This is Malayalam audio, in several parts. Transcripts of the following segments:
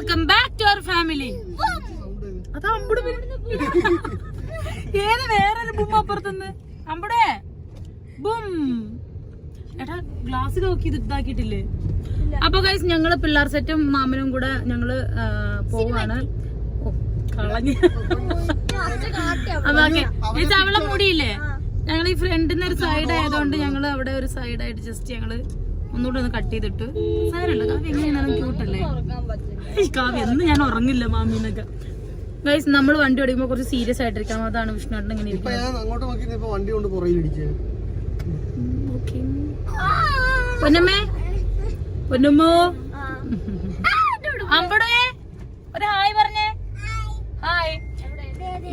Welcome back to our family അത് അമ്പുട് ഏത് വേറൊരു ബും അപ്പുറത്തുനിന്ന്? അമ്പുടേ? ബും. എടാ ഗ്ലാസ് നോക്കി ഇത് ഇതാക്കിയിട്ടില്ലേ? അപ്പൊ ഗൈസ് ഞങ്ങൾ പിള്ളേർ സെറ്റും മാമനും കൂടെ ഞങ്ങൾ പോവാണ്. കളഞ്ഞ്. അപ്പൊ ഈ മുടിയില്ലേ? ഞങ്ങൾ ഈ ഫ്രണ്ടിന്ന് ഒരു സൈഡ് ആയതുകൊണ്ട് ഞങ്ങൾ അവിടെ ഒരു സൈഡായിട്ട് ജസ്റ്റ് ഞങ്ങൾ ഒന്നുകൂടെ ഒന്ന് കട്ട് ചെയ്തിട്ട് സാരല്ല കാവ്യ എങ്ങനെയാണ് ക്യൂട്ടല്ലേ ഈ കാവ്യ എന്ന് ഞാൻ ഉറങ്ങില്ല മാമീനൊക്കെ ഗൈസ് നമ്മൾ വണ്ടി ഓടിക്കുമ്പോൾ കുറച്ച് സീരിയസ് ആയിട്ടിരിക്കണം. അതാണ് വിഷ്ണുട്ടൻ ഇങ്ങനെ പൊന്നമ്മേ? പൊന്നമ്മോ? അമ്പടേ ഒരു ഹായ് പറഞ്ഞേ. ഹായ്.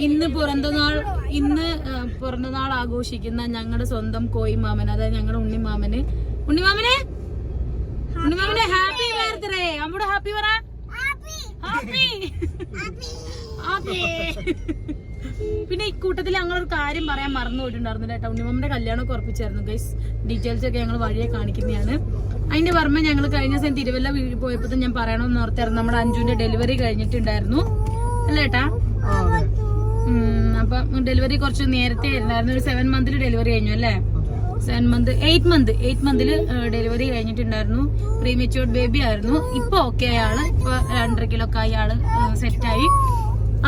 ഇന്ന് പുറന്തനാൾ ഇന്ന് പുറന്തനാൾ പിറന്തനാൾ ആഘോഷിക്കുന്ന ഞങ്ങളുടെ സ്വന്തം കോയി മാമൻ അതായത് ഞങ്ങളുടെ ഉണ്ണിമാമന് ഉണ്ണിമാമനെ? ഉണ്ണിമാമനെ ഹാപ്പി ബർത്ത്ഡേ അമ്മയുടെ ഹാപ്പി പറ. ഹാപ്പി ഹാപ്പി പിന്നെ ഞങ്ങൾ ഞങ്ങളൊരു കാര്യം പറയാൻ മറന്നു പോയിട്ടുണ്ടായിരുന്നു കേട്ടോ. ഉണ്ണിമാമന്റെ കല്യാണമൊക്കെ ഉറപ്പിച്ചായിരുന്നു ഗൈസ് ഡീറ്റെയിൽസ് ഒക്കെ ഞങ്ങൾ വഴിയെ കാണിക്കുന്നതാണ്. അതിന്റെ പുറമെ ഞങ്ങൾ കഴിഞ്ഞ ദിവസം തിരുവല്ല വീട്ടിൽ പോയപ്പോൾ ഞാൻ പറയണമെന്ന് ഓർത്തായിരുന്നു നമ്മുടെ അഞ്ജുവിന്റെ ഡെലിവറി കഴിഞ്ഞിട്ടുണ്ടായിരുന്നു. അല്ലേ ഏട്ടാ? അപ്പൊ ഡെലിവറി കുറച്ച് നേരത്തെ ആയിരുന്നു. ഒരു സെവൻ മന്തിൽ ഡെലിവറി കഴിഞ്ഞു അല്ലേ? Seven month eight month eight മന്തിൽ delivery കഴിഞ്ഞിട്ടുണ്ടായിരുന്നു. പ്രീമെച്യൂർഡ് ബേബി ആയിരുന്നു. ഇപ്പൊ ഓക്കെ ആൾ ഇപ്പൊ രണ്ടര കിലോ ഒക്കെ ആയി ആൾ സെറ്റായി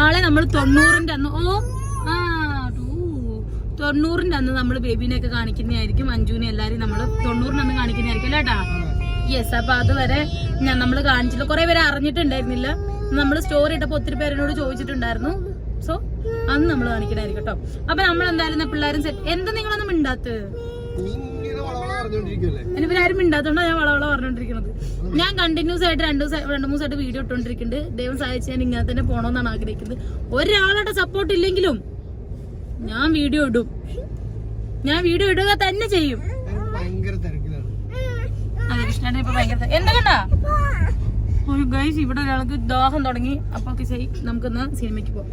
ആളെ നമ്മൾ തൊണ്ണൂറിന്റെ അന്ന് ഓ ആ. തൊണ്ണൂറിന്റെ അന്ന് നമ്മൾ ബേബിനെ ഒക്കെ കാണിക്കുന്നതായിരിക്കും. അഞ്ജുവിനെ എല്ലാരും നമ്മൾ തൊണ്ണൂറിന് അന്ന് കാണിക്കുന്നതായിരിക്കും അല്ലേട്ടാ യെസ് അപ്പൊ അതുവരെ ഞാൻ നമ്മൾ കാണിച്ചില്ല. കുറെ പേര് അറിഞ്ഞിട്ടുണ്ടായിരുന്നില്ല. നമ്മൾ സ്റ്റോറി ഇട്ടപ്പോ ഒത്തിരി പേരോട് ചോദിച്ചിട്ടുണ്ടായിരുന്നു. സോ അന്ന് നമ്മൾ കാണിക്കണായിരിക്കും കേട്ടോ അപ്പൊ നമ്മൾ എന്തായാലും പിള്ളേരും സെറ്റ് എന്താ നിങ്ങളൊന്നും മിണ്ടാത്തത്? ഇവരാരും മിണ്ടാത്തോണ്ടാ ഞാൻ വളവള പറഞ്ഞോണ്ടിരിക്കുന്നത് ഞാൻ കണ്ടിന്യൂസ് ആയിട്ട് രണ്ടു ദിവസം രണ്ട് മൂന്ന് ദിവസമായിട്ട് വീഡിയോ ഇട്ടോണ്ടിരിക്കുന്നുണ്ട് ദൈവം സഹായിച്ച് ഞാൻ ഇങ്ങനെ തന്നെ പോണോന്നാണ് ആഗ്രഹിക്കുന്നത്. ഒരാളുടെ സപ്പോർട്ട് ഇല്ലെങ്കിലും ഞാൻ വീഡിയോ ഇടും. ഞാൻ വീഡിയോ ഇടുക തന്നെ ചെയ്യും. അതെ കൃഷ്ണന്റെ ഇപ്പൊ ഭയങ്കര എന്താ കണ്ടാ? ഒരു ഗൈസ് ഇവിടെ ഒരാൾക്ക് ദാഹം തുടങ്ങി. അപ്പൊ ഒക്കെ ശരി നമുക്കൊന്ന് സിനിമയ്ക്ക് പോവാം.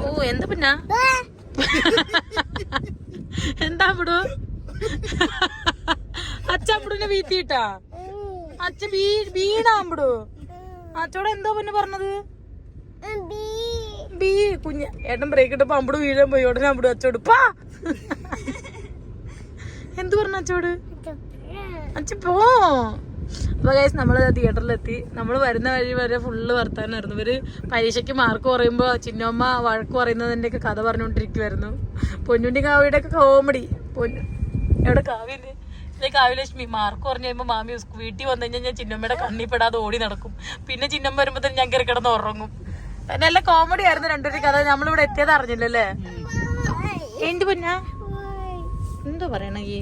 ഓ എന്താ പിന്നെ? എന്താ അവിടു അച്ഛ അവിടുനെ വീത്തിട്ടാ അച്ഛ വീ വീണാമ്പിടു അച്ഛടെ എന്താ പിന്നെ പറഞ്ഞത്? ബീ കുഞ്ഞ. ഏട്ടൻ ബ്രേക്ക് ഇട്ടപ്പോ അമ്പട് വീഴാൻ പോയി. ഉടനെ അമ്പട് അച്ചോട് പാ! എന്തു പറഞ്ഞു അച്ചോട് അച്ഛ പോ. അപ്പൊ ഗൈസ് നമ്മൾ തിയേറ്ററിലെത്തി നമ്മൾ വരുന്ന വഴി വരെ ഫുള്ള് വർത്താനായിരുന്നു. ഇവർ പരീക്ഷയ്ക്ക് മാർക്ക് പറയുമ്പോ ചിന്നമ്മ വഴക്ക് പറയുന്നതിന്റെ ഒക്കെ കഥ പറഞ്ഞുകൊണ്ടിരിക്കുവായിരുന്നു പൊന്നുണ്ടി കാവിയുടെ ഒക്കെ കോമഡി പൊന്നു എവിടെ കാവ്യല്ലേ ഇതേ കാവ്യലക്ഷ്മി മാർക്ക് പറഞ്ഞു കഴിയുമ്പോൾ മാമി വീട്ടിൽ വന്നു കഴിഞ്ഞാൽ ഞാൻ ചിന്നമ്മയുടെ കണ്ണിപ്പെടാതെ ഓടി നടക്കും. പിന്നെ ചിന്നമ്മ വരുമ്പോൾ തന്നെ ഞാൻ കയറി കിടന്ന് ഉറങ്ങും നല്ല കോമഡി ആയിരുന്നു രണ്ടുപേരും കഥ. നമ്മളിവിടെ എത്തിയത് അറിഞ്ഞില്ലല്ലേ? എന്ത് പൊന്നാ? എന്തോ പറയണ ഈ?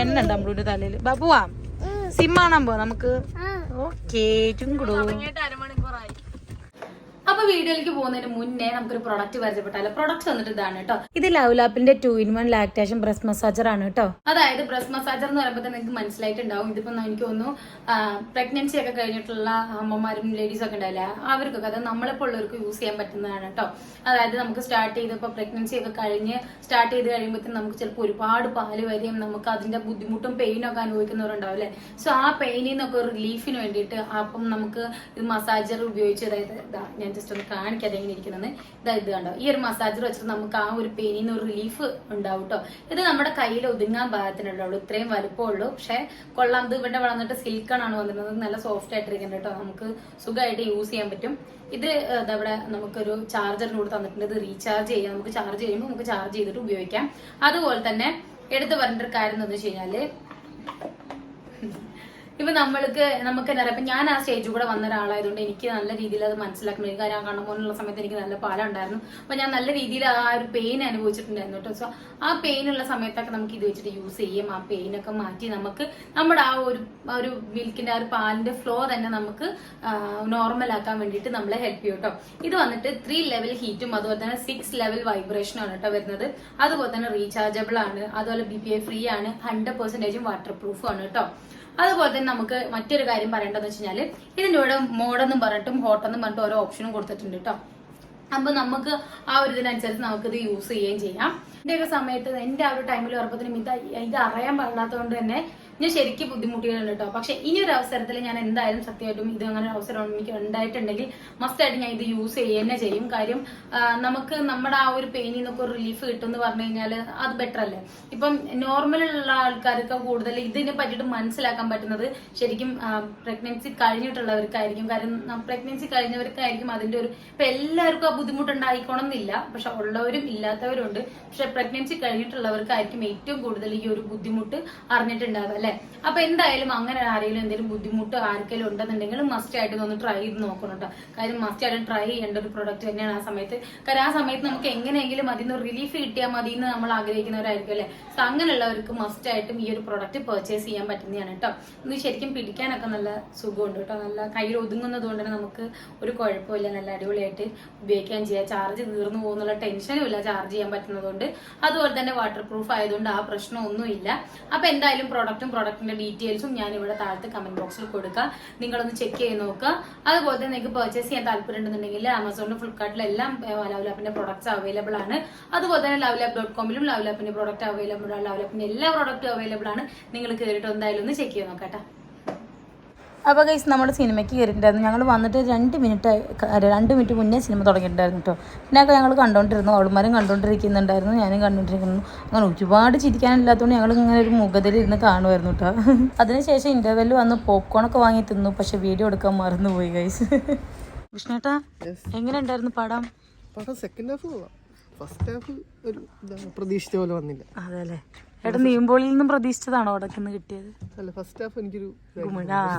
എണ്ണ ഉണ്ട് നമ്മളുടെ തലയിൽ? ബാബുവാ? സിം കാണാൻ പോ നമുക്ക്. ഓക്കേ ചുങ്കുടു. വീഡിയോയിലേക്ക് പോകുന്നതിന് മുന്നേ നമുക്കൊരു പ്രൊഡക്റ്റ് പരിചയപ്പെട്ടാലോ? പ്രൊഡക്റ്റ് വന്നിട്ട് ഇതാണ് കേട്ടോ. ഇത് ലവ്ലാപ്പിന്റെ two in one lactation breast massager ആണ് കേട്ടോ. അതായത് ബ്രസ്റ്റ് മസാജർ എന്ന് പറയുമ്പോൾ തന്നെ നിങ്ങൾക്ക് മനസ്സിലായിട്ടുണ്ടാവും. ഇതിപ്പോ എനിക്ക് തോന്നുന്നു പ്രഗ്നൻസി ഒക്കെ കഴിഞ്ഞിട്ടുള്ള അമ്മമാരും ലേഡീസ് ഒക്കെ ഉണ്ടാവില്ല? അവർക്കൊക്കെ അത് നമ്മളെപ്പോൾ ഉള്ളവർക്ക് യൂസ് ചെയ്യാൻ പറ്റുന്നതാണ് കേട്ടോ. അതായത് നമുക്ക് സ്റ്റാർട്ട് ചെയ്ത് ഇപ്പൊ പ്രഗ്നൻസി ഒക്കെ കഴിഞ്ഞ് സ്റ്റാർട്ട് ചെയ്ത് കഴിയുമ്പോഴത്തേക്കും നമുക്ക് ചിലപ്പോൾ ഒരുപാട് പാൽ വരെയും നമുക്ക് അതിന്റെ ബുദ്ധിമുട്ടും പെയിനും ഒക്കെ അനുഭവിക്കുന്നവരുണ്ടാവും അല്ലേ? സോ ആ പെയിനിൽ നിന്നൊക്കെ റിലീഫിന് വേണ്ടിയിട്ട് അപ്പം നമുക്ക് ഇത് മസാജർ ഉപയോഗിച്ച് അതായത് ഞാൻ ജസ്റ്റ് ഒന്ന് കാണിക്കാതെ എങ്ങനെ ഇരിക്കുന്നത് ഇതാ ഇത് കണ്ടോ? ഈ ഒരു മസാജർ വെച്ചിട്ട് നമുക്ക് ആ ഒരു പെയിനിൽ നിന്ന് ഒരു റിലീഫ് ഉണ്ടാവും കേട്ടോ ഇത് നമ്മുടെ കയ്യിൽ ഒതുങ്ങാൻ പാകത്തിനുള്ളൂ ഇത്രയും വലുപ്പമുള്ളൂ പക്ഷെ കൊള്ളാം. ഇത് ഇവിടെ വളർന്നിട്ട് സിൽക്കൺ ആണ് വന്നിരുന്നത് നല്ല സോഫ്റ്റ് ആയിട്ടിരിക്കുന്നത് കേട്ടോ നമുക്ക് സുഖമായിട്ട് യൂസ് ചെയ്യാൻ പറ്റും. ഇത് ഇതവിടെ നമുക്കൊരു ചാർജറിന് കൂടെ തന്നിട്ടുണ്ട്. ഇത് റീചാർജ് ചെയ്യാം. നമുക്ക് ചാർജ് ചെയ്യുമ്പോൾ നമുക്ക് ചാർജ് ചെയ്തിട്ട് ഉപയോഗിക്കാം. അതുപോലെ തന്നെ എടുത്തു പറഞ്ഞിട്ട് ഒരു കാര്യം എന്താണെന്ന് വെച്ച് കഴിഞ്ഞാൽ ഇപ്പൊ നമ്മൾക്ക് നമുക്ക് എന്താ പറയുക ഞാൻ ആ സ്റ്റേജിൽ കൂടെ വന്ന ഒരാളായതുകൊണ്ട് എനിക്ക് നല്ല രീതിയിൽ അത് മനസ്സിലാക്കാൻ എനിക്ക് ആ കണ്ണമോനുള്ള സമയത്ത് എനിക്ക് നല്ല പാലം ഉണ്ടായിരുന്നു അപ്പൊ ഞാൻ നല്ല രീതിയിൽ ആ ഒരു പെയിൻ അനുഭവിച്ചിട്ടുണ്ടായിരുന്നു കേട്ടോ. സോ ആ പെയിൻ ഉള്ള സമയത്തൊക്കെ നമുക്ക് ഇത് വെച്ചിട്ട് യൂസ് ചെയ്യും. ആ പെയിൻ ഒക്കെ മാറ്റി നമുക്ക് നമ്മുടെ ആ ഒരു ഒരു മിൽക്കിന്റെ ആ ഒരു പാലിന്റെ ഫ്ലോ തന്നെ നമുക്ക് നോർമൽ ആക്കാൻ വേണ്ടിയിട്ട് നമ്മളെ ഹെൽപ്പ് ചെയ്യും കേട്ടോ. ഇത് വന്നിട്ട് ത്രീ ലെവൽ ഹീറ്റും അതുപോലെ തന്നെ സിക്സ് ലെവൽ വൈബ്രേഷനും ആണ് കേട്ടോ വരുന്നത്. അതുപോലെ തന്നെ റീചാർജബിൾ ആണ്. അതുപോലെ ബി പി ഐ ഫ്രീ ആണ്. ഹൺഡ്രഡ് പെർസെന്റേജും വാട്ടർ പ്രൂഫും ആണ് കേട്ടോ. അതുപോലെ തന്നെ നമുക്ക് മറ്റൊരു കാര്യം പറയേണ്ടതെന്ന് വെച്ച് കഴിഞ്ഞാൽ ഇതിന്റെ കൂടെ മോഡെന്നും പറഞ്ഞിട്ടും ഹോട്ടെന്നും പറഞ്ഞിട്ട് ഓരോ ഓപ്ഷനും കൊടുത്തിട്ടുണ്ട് കേട്ടോ അപ്പൊ നമുക്ക് ആ ഒരു ഇതിനനുസരിച്ച് നമുക്കിത് യൂസ് ചെയ്യുകയും ചെയ്യാം. എന്റെ ഒക്കെ സമയത്ത് എന്റെ ആ ഒരു ടൈമിൽ ഉറപ്പത്തിനും ഇത് ഇത് അറിയാൻ പാടില്ലാത്തതുകൊണ്ട് തന്നെ ഞാൻ ശരിക്കും ബുദ്ധിമുട്ടിയിട്ടുണ്ട് കേട്ടോ. പക്ഷെ ഇനി ഒരു അവസരത്തിൽ ഞാൻ എന്തായാലും സത്യമായിട്ടും ഇത് അങ്ങനെ ഒരു അവസരം എനിക്ക് ഉണ്ടായിട്ടുണ്ടെങ്കിൽ മസ്റ്റായിട്ട് ഞാൻ ഇത് യൂസ് ചെയ്യുക ചെയ്യും. കാര്യം നമുക്ക് നമ്മുടെ ആ ഒരു പെയിനിൽ നിന്നൊക്കെ ഒരു റിലീഫ് കിട്ടും എന്ന് പറഞ്ഞു കഴിഞ്ഞാൽ അത് ബെറ്റർ അല്ലേ? ഇപ്പം നോർമൽ ഉള്ള ആൾക്കാർക്ക് കൂടുതൽ ഇതിനെ പറ്റിയിട്ട് മനസ്സിലാക്കാൻ പറ്റുന്നത് ശരിക്കും പ്രഗ്നൻസി കഴിഞ്ഞിട്ടുള്ളവർക്കായിരിക്കും. കാര്യം പ്രഗ്നൻസി കഴിഞ്ഞവർക്കായിരിക്കും അതിന്റെ ഒരു ഇപ്പൊ എല്ലാവർക്കും ആ ബുദ്ധിമുട്ടുണ്ടായിക്കോണം എന്നില്ല പക്ഷെ ഉള്ളവരും ഇല്ലാത്തവരും ഉണ്ട് പക്ഷെ പ്രഗ്നൻസി കഴിഞ്ഞിട്ടുള്ളവർക്കായിരിക്കും ഏറ്റവും കൂടുതൽ ഈ ഒരു ബുദ്ധിമുട്ട് അറിഞ്ഞിട്ടുണ്ടാവുക അല്ലെ? അപ്പൊ എന്തായാലും അങ്ങനെ ആരെങ്കിലും എന്തെങ്കിലും ബുദ്ധിമുട്ട് ആർക്കെങ്കിലും ഉണ്ടെന്നുണ്ടെങ്കിൽ മസ്റ്റ് ആയിട്ട് ഒന്ന് ട്രൈ ചെയ്ത് നോക്കണം കേട്ടോ കാര്യം മസ്റ്റ് ആയിട്ട് ട്രൈ ചെയ്യേണ്ട ഒരു പ്രൊഡക്റ്റ് തന്നെയാണ് ആ സമയത്ത്. കാര്യം ആ സമയത്ത് നമുക്ക് എങ്ങനെയെങ്കിലും അതിൽ നിന്ന് റിലീഫ് കിട്ടിയാൽ മതി എന്ന് നമ്മൾ ആഗ്രഹിക്കുന്നവരായിരിക്കും അല്ലെ? സോ അങ്ങനെയുള്ളവർക്ക് മസ്റ്റ് ആയിട്ടും ഈ ഒരു പ്രൊഡക്റ്റ് പർച്ചേസ് ചെയ്യാൻ പറ്റുന്നതാണ് കേട്ടോ ഇത് ശരിക്കും പിടിക്കാനൊക്കെ നല്ല സുഖമുണ്ട് കേട്ടോ നല്ല കയ്യിൽ ഒതുങ്ങുന്നത് കൊണ്ട് തന്നെ നമുക്ക് ഒരു കുഴപ്പമില്ല. നല്ല അടിപൊളിയായിട്ട് ഉപയോഗിക്കാൻ ചെയ്യാം. ചാർജ് തീർന്നു പോകുന്നുള്ള ടെൻഷനും ഇല്ല. ചാർജ് ചെയ്യാൻ പറ്റുന്നതുകൊണ്ട് അതുപോലെ തന്നെ വാട്ടർ പ്രൂഫ് ആയതുകൊണ്ട് ആ പ്രശ്നമൊന്നുമില്ല. അപ്പൊ എന്തായാലും പ്രോഡക്റ്റും പ്രോഡക്റ്റിന്റെ ഡീറ്റെയിൽസും ഞാൻ ഇവിടെ താഴത്ത് കമന്റ് ബോക്സിൽ കൊടുക്കാം. നിങ്ങളൊന്ന് ചെക്ക് ചെയ്ത് നോക്കുക. അതുപോലെ തന്നെ നിങ്ങൾക്ക് പർച്ചേസ് ചെയ്യാൻ താല്പര്യം ഉണ്ടെന്നുണ്ടെങ്കിൽ ആമസോണിലും ഫ്ലിപ്കാർട്ടിലെല്ലാം ലവ് ലാപ്പിന്റെ പ്രോഡക്ട്സ് അവൈലബിൾ ആണ്. അതുപോലെ തന്നെ ലവ് ലാപ്പ് ഡോട്ട് കോമിലും ലവ് ലാപ്പിന്റെ പ്രോഡക്റ്റ് അവൈലബിൾ ആണ്. ലവ് ലാപ്പിന്റെ എല്ലാ പ്രോഡക്റ്റും അവൈലബിൾ ആണ്. നിങ്ങൾ കയറിയിട്ട് എന്തായാലും ഒന്ന് ചെക്ക് ചെയ്ത് നോക്കട്ടെ അപ്പോൾ ഗൈസ് നമ്മൾ സിനിമയ്ക്ക് കയറിയിട്ടുണ്ടായിരുന്നു. ഞങ്ങൾ വന്നിട്ട് രണ്ട് മിനിറ്റ് രണ്ട് മിനിറ്റ് മുന്നേ സിനിമ തുടങ്ങിയിട്ടുണ്ടായിരുന്നു കേട്ടോ. പിന്നെയൊക്കെ ഞങ്ങൾ കണ്ടുകൊണ്ടിരുന്നു അവളുമാരും കണ്ടുകൊണ്ടിരിക്കുന്നുണ്ടായിരുന്നു ഞാനും കണ്ടുകൊണ്ടിരിക്കുന്നു അങ്ങനെ ഒരുപാട് ചിരിക്കാനില്ലാത്തതുകൊണ്ട് ഞങ്ങൾ ഇങ്ങനെ ഒരു മുഖത്തിൽ ഇരുന്ന് കാണുമായിരുന്നു കേട്ടോ. അതിനുശേഷം ഇന്റർവെല്ലിൽ വന്ന് പോപ്കോണൊക്കെ വാങ്ങി തിന്നു. പക്ഷെ വീഡിയോ എടുക്കാൻ മറന്നുപോയി ഗൈസ് വിഷ്ണേട്ടാ എങ്ങനെ ഉണ്ടായിരുന്നു പടം? സെക്കൻഡ് ഹാഫ് ഫസ്റ്റ് ഹാഫ് ഒരു പ്രതീക്ഷിച്ച പോലെ വന്നില്ല. അതെ അല്ലേ? ഏട്ടാ നീമ്പോളിൽ നിന്നും പ്രതീക്ഷിച്ചതാണോ അവിടെ നിന്ന് കിട്ടിയത്? അല്ല ഫസ്റ്റ് ഹാഫ് എനിക്കൊരു.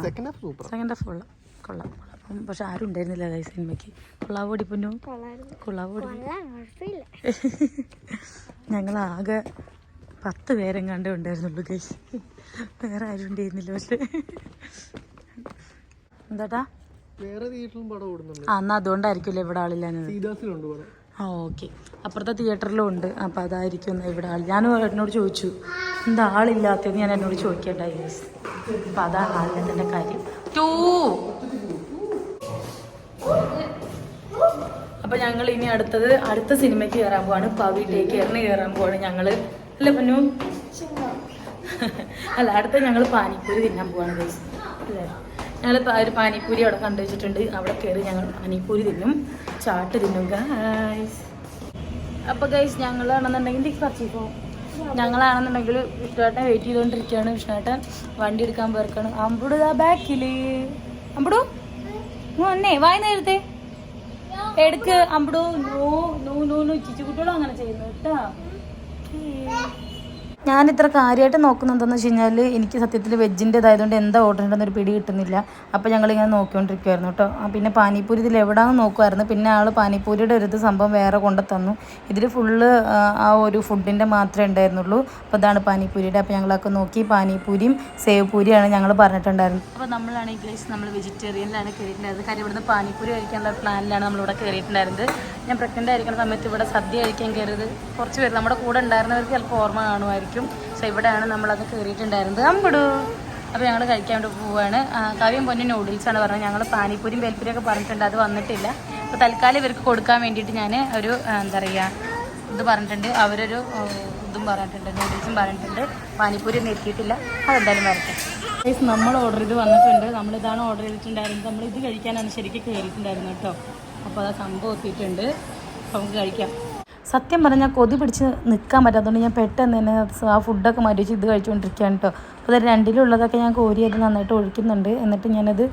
Second half super second half കൊള്ളാം കൊള്ളാം. കൊള്ളാം പക്ഷെ ആരും ഉണ്ടായിരുന്നില്ല അതായത് സിനിമയ്ക്ക്. കൊള്ളാവ് ഓടിപ്പുന്നു കൊള്ളാവ് ഓടി ഞങ്ങൾ ആകെ പത്ത് പേരും കണ്ടേ ഉണ്ടായിരുന്നുള്ളൂ ഗൈസ് വേറെ ആരും ഉണ്ടായിരുന്നില്ല പക്ഷെ. എന്താട്ടാ വേറെ തിയേറ്ററിലും പടം ഓടുന്നുണ്ട്. അന്ന് എന്നാൽ അതുകൊണ്ടായിരിക്കുമല്ലോ ഇവിടെ ആളില്ല സീതാസിലുണ്ട് പടം. ആ ഓക്കെ. അപ്പുറത്തെ തിയേറ്ററിലും ഉണ്ട്. അപ്പം അതായിരിക്കും ഇവിടെ ആൾ ഞാൻ എന്നോട് ചോദിച്ചു എന്താ ആളില്ലാത്തത് ഞാൻ എന്നോട് ചോദിക്കണ്ടായി ഗൈസ് അപ്പം അതാണ് ആളില്ലാത്തതിന്റെ കാര്യം. ടൂ. അപ്പം ഞങ്ങൾ ഇനി അടുത്തത് അടുത്ത സിനിമയ്ക്ക് കയറാൻ പോവാണ്. പവി ടേക്ക് കെയറിന് കയറാൻ പോവാണ് ഞങ്ങൾ അല്ല പന്നു? അല്ല അടുത്ത ഞങ്ങൾ പാനിപ്പൂരി തിന്നാൻ പോവാണ് അല്ലേ? ഞങ്ങൾ ഒരു പാനിപ്പൂരി അവിടെ കണ്ടു വെച്ചിട്ടുണ്ട്. അവിടെ കയറി ഞങ്ങൾ പാനിപ്പൂരി തിന്നും. ചാട്ട് തിന്നും ഗൈസ് അപ്പൊ ഗൈസ് ഞങ്ങളാണെന്നുണ്ടെങ്കിൽ കുറച്ച് പോകും ഞങ്ങളാണെന്നുണ്ടെങ്കിൽ വിഷ്ണുവേട്ടനെ വെയിറ്റ് ചെയ്തുകൊണ്ടിരിക്കുകയാണ് വിഷ്ണുവേട്ടൻ വണ്ടി എടുക്കാൻ പേർക്കാണ് അമ്പുടു ആ ബാക്കിൽ. അമ്പുടു? ഒന്നേ വായി നേരത്തെ. എടുക്ക് അമ്പടോ. No no no no. ചിച്ചുകുട്ടികളും അങ്ങനെ ചെയ്യുന്നു കേട്ടോ. ഞാൻ ഇത്ര കാര്യമായിട്ട് നോക്കുന്നത് എന്താണെന്ന് വെച്ച് കഴിഞ്ഞാൽ എനിക്ക് സത്യത്തിൽ വെജിന്റെതായതുകൊണ്ട് എന്താ ഓർഡർ ഉണ്ടെന്നൊരു പിടി കിട്ടുന്നില്ല. അപ്പോൾ ഞങ്ങളിങ്ങനെ നോക്കിക്കൊണ്ടിരിക്കുമായിരുന്നു കേട്ടോ പിന്നെ പാനിപ്പൂരി ഇതിൽ എവിടെയാണെന്ന് നോക്കുമായിരുന്നു പിന്നെ ആൾ പാനിപ്പൂരിയുടെ ഒരു സംഭവം വേറെ കൊണ്ടു തന്നു. ഇതിൽ ഫുള്ള് ആ ഒരു ഫുഡിന്റെ മാത്രമേ ഉണ്ടായിരുന്നുള്ളൂ. അപ്പോൾ ഇതാണ് പാനിപ്പൂരിയുടെ. അപ്പോൾ ഞങ്ങളൊക്കെ നോക്കി പാനിപ്പൂരിയും സേവ് പൂരിയാണ് ഞങ്ങൾ പറഞ്ഞിട്ടുണ്ടായിരുന്നത്. അപ്പോൾ നമ്മളാണ് ഇംഗ്ലീഷ് നമ്മൾ വെജിറ്റേറിയനിലാണ് കയറിയിട്ടുണ്ടായിരുന്നത് കാര്യം ഇവിടുന്ന് പാനിപ്പൂരി കഴിക്കാനുള്ള പ്ലാനിലാണ് നമ്മളിവിടെ കയറിയിട്ടുണ്ടായിരുന്നത് ഞാൻ പ്രഗ്നന്റ് ആയിരിക്കുന്ന സമയത്ത് ഇവിടെ സദ്യ കഴിക്കാൻ കയറിയത് കുറച്ച് പേര്. നമ്മുടെ കൂടെ ഉണ്ടായിരുന്നവർക്ക് ചിലപ്പോൾ ഓർമ്മ കാണുമായിരിക്കും. പക്ഷേ ഇവിടെയാണ് നമ്മളത് കയറിയിട്ടുണ്ടായിരുന്നത്. അമ്പടൂ. അപ്പോൾ ഞങ്ങൾ കഴിക്കാൻ വേണ്ടി പോവുകയാണ് കാവ്യം പൊന്നും നൂഡിൽസാണ് പറഞ്ഞത്. ഞങ്ങൾ പാനിപ്പൂരിയും ബേൽപ്പൂരിയും ഒക്കെ പറഞ്ഞിട്ടുണ്ട്. അത് വന്നിട്ടില്ല. അപ്പോൾ തൽക്കാലം ഇവർക്ക് കൊടുക്കാൻ വേണ്ടിയിട്ട് ഞാൻ ഒരു എന്താ പറയുക ഇത് പറഞ്ഞിട്ടുണ്ട്. അവരൊരു ഇതും പറഞ്ഞിട്ടുണ്ട്. നൂഡിൽസും പറഞ്ഞിട്ടുണ്ട്. പാനിപ്പൂരി ഒന്നും എത്തിയിട്ടില്ല അതെന്തായാലും വരട്ടെ. ഗൈസ് നമ്മൾ ഓർഡർ ചെയ്ത് വന്നിട്ടുണ്ട്. നമ്മളിതാണ് ഓർഡർ ചെയ്തിട്ടുണ്ടായിരുന്നത്. നമ്മൾ ഇത് കഴിക്കാനാണ് ശരിക്കും കയറിയിട്ടുണ്ടായിരുന്നത് കേട്ടോ. അപ്പോൾ അത് സംഭവം എത്തിയിട്ടുണ്ട്. നമുക്ക് കഴിക്കാം. സത്യം പറഞ്ഞാൽ കൊതി പിടിച്ച് നിൽക്കാൻ പറ്റാത്തതുകൊണ്ട് ഞാൻ പെട്ടെന്ന് തന്നെ ആ ഫുഡൊക്കെ മാറ്റി വെച്ച് ഇത് കഴിച്ചുകൊണ്ടിരിക്കുകയാണ് കേട്ടോ അപ്പോൾ രണ്ടിലുള്ളതൊക്കെ ഞാൻ കോരി അത് നന്നായിട്ട് ഒഴിക്കുന്നുണ്ട്. എന്നിട്ട് ഞാനത്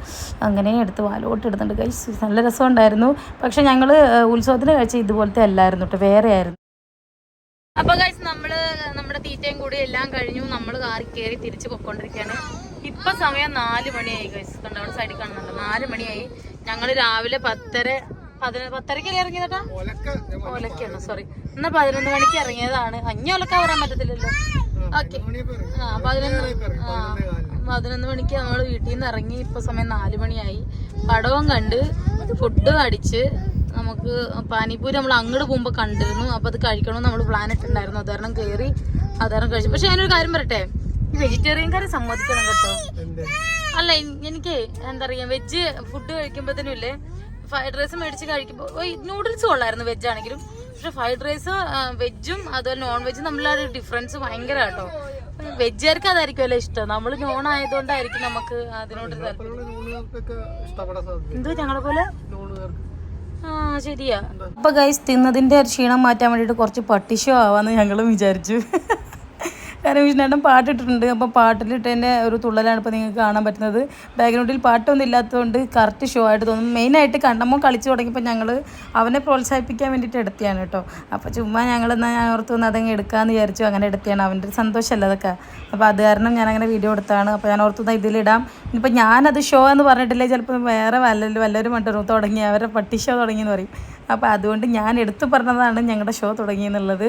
അങ്ങനെ എടുത്ത് വാലോട്ട് ഇടുന്നുണ്ട്. കഴിച്ച് നല്ല രസമുണ്ടായിരുന്നു. പക്ഷേ ഞങ്ങൾ ഉത്സവത്തിന് കഴിച്ച ഇതുപോലത്തെ അല്ലായിരുന്നു കേട്ടോ വേറെ ആയിരുന്നു. അപ്പൊ ഗൈസ് നമ്മൾ നമ്മുടെ തീറ്റയും കൂടി എല്ലാം കഴിഞ്ഞു. നമ്മൾ കാറി കയറി തിരിച്ചു പൊക്കോണ്ടിരിക്കുകയാണ് ഇപ്പൊ സമയം നാല് മണിയായി ഗൈസ് കണ്ടോ സൈഡിൽ കാണുന്നുണ്ട്. നാല് മണിയായി. ഞങ്ങൾ രാവിലെ പത്തര പതിന പത്തരക്കല്ലേ ഇറങ്ങിയതാ ഒലക്കാണ് സോറി എന്നാ പതിനൊന്ന് മണിക്ക് ഇറങ്ങിയതാണ്. അഞ്ഞ ഒലക്ക വരാൻ പറ്റത്തില്ലല്ലോ. ഓക്കെ. ആ പതിനൊന്ന് ആ പതിനൊന്ന് മണിക്ക് നമ്മൾ വീട്ടിൽ നിന്ന് ഇറങ്ങി. ഇപ്പൊ സമയം നാല് മണിയായി. പടവും കണ്ട് ഫുഡ് അടിച്ച് നമുക്ക് പാനിപ്പൂരി നമ്മൾ അങ്ങോട്ട് പോകുമ്പോൾ കണ്ടിരുന്നു. അപ്പൊ അത് കഴിക്കണമെന്ന് നമ്മൾ പ്ലാൻ ഇട്ടുണ്ടായിരുന്നു അതാരണം കയറി അതാരണം കഴിച്ചു. പക്ഷെ ഞാനൊരു കാര്യം പറയട്ടെ? വെജിറ്റേറിയൻ കാര്യം സമ്മതിക്കണം കേട്ടോ. അല്ല എനിക്ക് എന്താ പറയാ വെജ് ഫുഡ് കഴിക്കുമ്പോഴത്തേനും ഇല്ലേ ഫ്രൈഡ് റൈസ് മേടിച്ച് കഴിക്കുമ്പോൾ നൂഡിൽസ് കൊള്ളായിരുന്നു വെജ് ആണെങ്കിലും. പക്ഷെ ഫ്രൈഡ് റൈസ് വെജും അതുപോലെ നോൺ വെജും തമ്മിലുള്ള ഒരു ഡിഫറൻസ് ഭയങ്കര കേട്ടോ വെജുകാർക്ക് അതായിരിക്കുമല്ലോ ഇഷ്ടം. നമ്മൾ നോൺ ആയതുകൊണ്ടായിരിക്കും നമുക്ക് അതിനോട് എന്തോ ഞങ്ങളെ പോലെ? ആ ശരിയാ. അപ്പൊ ഗൈസ് തിന്നതിന്റെ ഒരു ക്ഷീണം മാറ്റാൻ വേണ്ടിട്ട് കുറച്ച് പട്ടിഷോ ആവാന്ന് ഞങ്ങളും വിചാരിച്ചു. കാരണം വിഷ്ണേട്ടൻ പാട്ടിട്ടിട്ടുണ്ട്. അപ്പോൾ പാട്ടിലിട്ടതിന്റെ ഒരു തുള്ളലാണ് ഇപ്പോൾ നിങ്ങൾക്ക് കാണാൻ പറ്റുന്നത്. ബാക്ക്ഗ്രൗണ്ടിൽ പാട്ടൊന്നും ഇല്ലാത്തതുകൊണ്ട് കറക്റ്റ് ഷോ ആയിട്ട് തോന്നുന്നു. മെയിനായിട്ട് കണ്ണമ്മോ കളിച്ചു തുടങ്ങിയപ്പോൾ ഞങ്ങൾ അവനെ പ്രോത്സാഹിപ്പിക്കാൻ വേണ്ടിയിട്ട് എടുത്തിയാണ് കേട്ടോ. അപ്പോൾ ചുമ്മാ ഞങ്ങൾ എന്നാൽ ഞാൻ ഓർത്തു വന്ന് അതങ്ങ് എടുക്കാമെന്ന് വിചാരിച്ചു അങ്ങനെ എടുത്തിയാണ് അവന്റെ ഒരു സന്തോഷമല്ല അതൊക്കെ. അപ്പോൾ അത് കാരണം ഞാൻ അങ്ങനെ വീഡിയോ എടുത്താണ് അപ്പോൾ ഞാൻ ഓർത്തുന്ന ഇതിലിടാം. ഇനിയിപ്പോൾ ഞാനത് ഷോ എന്ന് പറഞ്ഞിട്ടില്ലേ ചിലപ്പോൾ വേറെ വല്ലല്ലോ വല്ലവരും മറ്റൊരു തുടങ്ങി അവരുടെ പട്ടി ഷോ തുടങ്ങിയെന്ന് പറയും. അപ്പോൾ അതുകൊണ്ട് ഞാൻ എടുത്തു പറഞ്ഞതാണ് ഞങ്ങളുടെ ഷോ തുടങ്ങിയെന്നുള്ളത്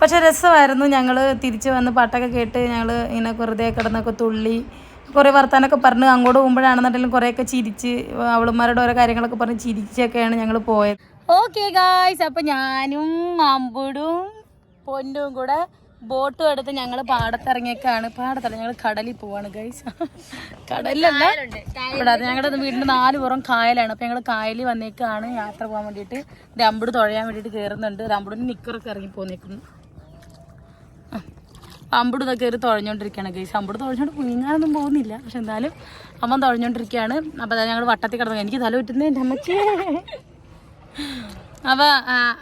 പക്ഷേ രസമായിരുന്നു ഞങ്ങൾ തിരിച്ച് വന്ന് പാട്ടൊക്കെ കേട്ട് ഞങ്ങൾ ഇങ്ങനെ വെറുതെ കിടന്നൊക്കെ തുള്ളി കുറേ വർത്താനൊക്കെ പറഞ്ഞ് അങ്ങോട്ട് പോകുമ്പോഴാണെന്നുണ്ടെങ്കിലും കുറേയൊക്കെ ചിരിച്ച് അവളുമാരുടെ ഓരോ കാര്യങ്ങളൊക്കെ പറഞ്ഞ് ചിരിച്ചൊക്കെയാണ് ഞങ്ങൾ പോയത്. ഓക്കെ ഗായ്സ് അപ്പം ഞാനും അമ്പുടും പൊന്നും കൂടെ ബോട്ടും എടുത്ത് ഞങ്ങൾ പാടത്തിറങ്ങിയൊക്കെയാണ് പാടത്തല്ല ഞങ്ങൾ കടലിൽ പോവാണ് ഗൈസ് കടലിലല്ല അത് ഞങ്ങളുടെ വീടിന്റെ നാല് പുറം കായലാണ്. അപ്പം ഞങ്ങൾ കായലിൽ വന്നേക്കാണ് യാത്ര പോകാൻ വേണ്ടിയിട്ട്. രമ്പുട് തുഴയാൻ വേണ്ടിയിട്ട് കയറുന്നുണ്ട് രമ്പുടിന് നിക്കറൊക്കെ ഇറങ്ങി പോന്നേക്കുന്നു. അമ്പുട് ഇതൊക്കെ ഒരു തുഴഞ്ഞോണ്ടിരിക്കുകയാണ് ഗൈസ് അമ്പുട് തുഴഞ്ഞോണ്ട് കുഞ്ഞാനൊന്നും പോകുന്നില്ല. പക്ഷെ എന്തായാലും അമ്മ തുഴഞ്ഞോണ്ടിരിക്കുകയാണ്. അപ്പം അതായത് ഞങ്ങൾ വട്ടത്തിൽ കിടന്നു എനിക്ക് തല പറ്റുന്നത് എന്റെ അമ്മച്ചേ. അപ്പൊ ആ,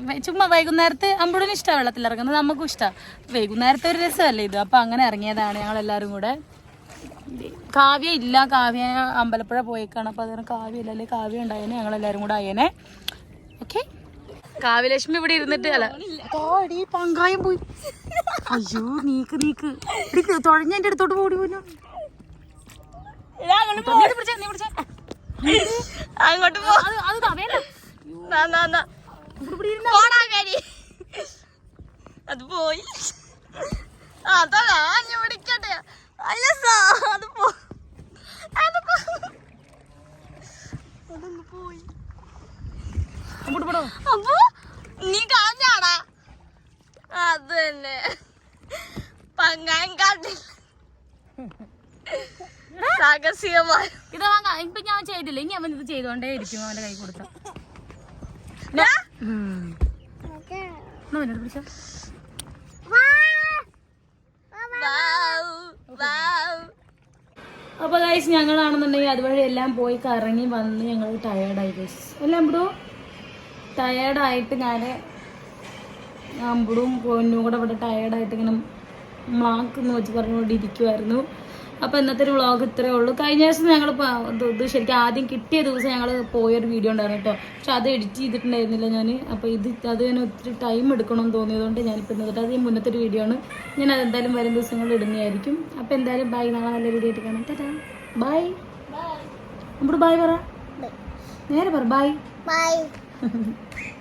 വൈ- ചുമ്മാ വൈകുന്നേരത്ത് അമ്പുടിന് ഇഷ്ടമാണ് വെള്ളത്തിൽ ഇറങ്ങുന്നത് നമുക്കും ഇഷ്ടമാണ് വൈകുന്നേരത്തെ ഒരു രസമല്ലേ ഇത്? അപ്പം അങ്ങനെ ഇറങ്ങിയതാണ് ഞങ്ങൾ എല്ലാവരും കൂടെ. കാവ്യ ഇല്ല. കാവ്യ അമ്പലപ്പുഴ പോയേക്കാണ്. അപ്പം അതിന് കാവ്യ ഇല്ല. അല്ലെങ്കിൽ കാവ്യ ഉണ്ടായേനെ. ഞങ്ങൾ എല്ലാരും കൂടെ ആയേനെ. ഓക്കെ കാവ്യലക്ഷ്മി ഇവിടെ ഇരുന്നിട്ട് അല്ല. പങ്കായം പോയി. അയ്യോ നീക്ക് നീക്ക്. എടി തുഴഞ്ഞ എന്റെ അടുത്തോട്ട് ഓടി പോലും അങ്ങോട്ട് പോ. അത് അത് കവയല്ല നാ, നാ, നാ. പോടാ കരി. അത് പോയി അതാ ഞാൻ പിടിക്കട്ടെ അല്ല സാ, അത് പോ അത് പോ. അതൊന്ന് പോയി അങ്ങോട്ട് പോടോ അപ്പൊ നീ കളഞ്ഞാടാ അത് തന്നെ പങ്കാൻ കാട്ടി സാഹസികമായ ഇത് വാങ്ങാം ഇപ്പൊ ഇനി അവൻ ഇത് ചെയ്തോണ്ടേ ഇരിക്കും അവന്റെ കൈ കൊടുത്ത. അപ്പൊ ഗൈസ് ഞങ്ങളാണെന്നുണ്ടെങ്കിൽ അതുവഴി എല്ലാം പോയി കറങ്ങി വന്ന് ഞങ്ങൾ ടയേർഡായി ഗൈസ് എല്ലാം ബ്രോ ടയേർഡായിട്ട് ഞാൻ അമ്പടും പൊന്നും കൂടെ ഇവിടെ ടയേർഡായിട്ട് ഇങ്ങനെ മാക്ക് എന്ന് വെച്ച് പറഞ്ഞുകൊണ്ട് ഇരിക്കുമായിരുന്നു അപ്പോൾ ഇന്നത്തെ ഒരു വ്ളോഗ് ഇത്രയേ ഉള്ളൂ. കഴിഞ്ഞ ദിവസം ഞങ്ങൾ ഇത് ശരിക്കും ആദ്യം കിട്ടിയ ദിവസം ഞങ്ങൾ പോയൊരു വീഡിയോ ഉണ്ടായിരുന്നു കേട്ടോ. പക്ഷെ അത് എഡിറ്റ് ചെയ്തിട്ടുണ്ടായിരുന്നില്ല ഞാൻ അപ്പോൾ ഇത് അത് ഞാൻ ഒത്തിരി ടൈം എടുക്കണമെന്ന് തോന്നിയതുകൊണ്ട് ഞാനിപ്പോൾ ഇന്നിട്ട് അത് മുന്നത്തെ ഒരു വീഡിയോ ആണ്. ഞാൻ അതെന്തായാലും വരും ദിവസങ്ങളിൽ ഇടുന്നതായിരിക്കും. അപ്പോൾ എന്തായാലും ബൈ നാളെ നല്ല വീഡിയോ ആയിട്ട് കാണാം. തരാം ബൈ നമ്മുടെ ബൈ പറ. നേരെ പറ ബൈ ബൈ